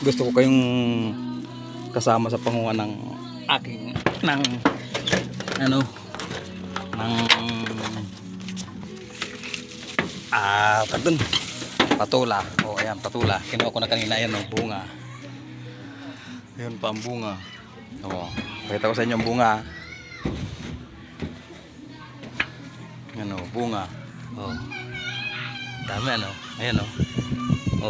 gusto ko kayong kasama sa panguha ng aking ng ano ng ah pardon patula. O ayan patula. Kinuha ko na kanina ayan o bunga. Ayan pa ang bunga. O pakita ko sa inyo ang bunga. Ayan o bunga. O dami ano? Ayan o o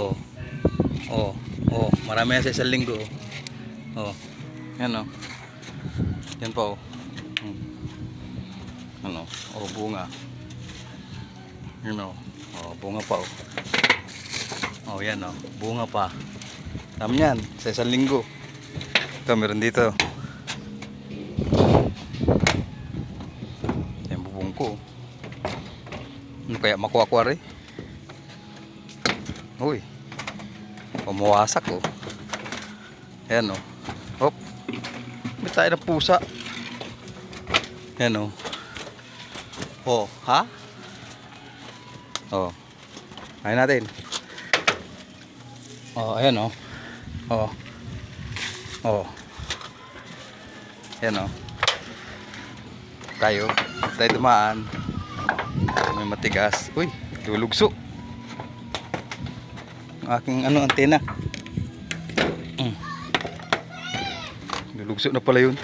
o o marami yan sa isang linggo o o ayan o yan pa o Hmm. ano o bunga. Yun o o bunga pa o o yan o bunga pa. Dami yan sa isang linggo. Ito meron dito. Yan bubong ko ano kaya makuha ko rin? Uy pumuwasak o yan o hop may tayo ng pusa yan o oh ha oh Kain natin. Oh, ayan oh. Oh. Oh. Ayan oh. Tayo. Tayo dumaan. May matigas. Uy, lulugso. Aking ano, antena. Mm. Lulugso na pala yun.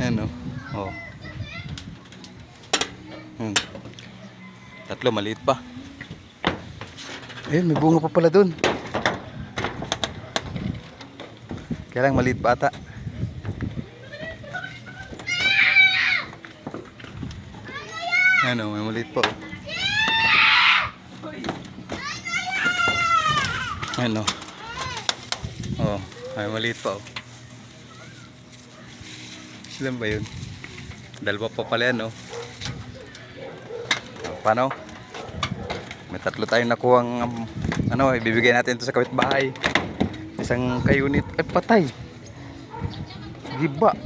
Ayan oh. Oh. Hmm. Tatlo, maliit pa. Ayun, may bunga pa pala dun. Kaya lang maliit bata. Ano, may maliit pa. Oh. Ano. Oh, may maliit pa. Oh. Ilan ba yun? Dalawa pa pala yan, oh. Paano? May tatlo tayong nakuhang um, ano, ibibigay natin ito sa kapitbahay. Isang kayunit ay patay. Giba.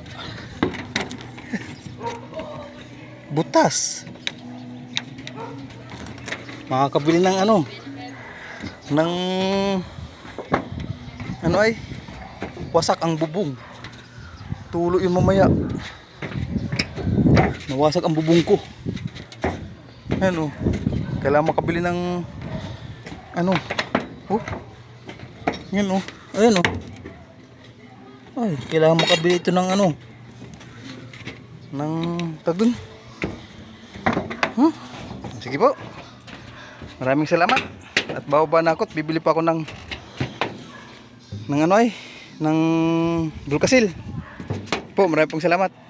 Butas. Makakabili ng ano? Ng ano ay wasak ang bubong. Tulo yun mamaya. Nawasak ang bubong ko. Ano? Kailangan makabili ng ano? Oh. Yan oh. Ayan oh. Ay, kailangan makabili ito ng ano? Ng tagdun. Huh? Sige po. Maraming salamat. At bababa na ako at bibili pa ako ng ng ano ay ng bulkasil. Po, maraming pong salamat.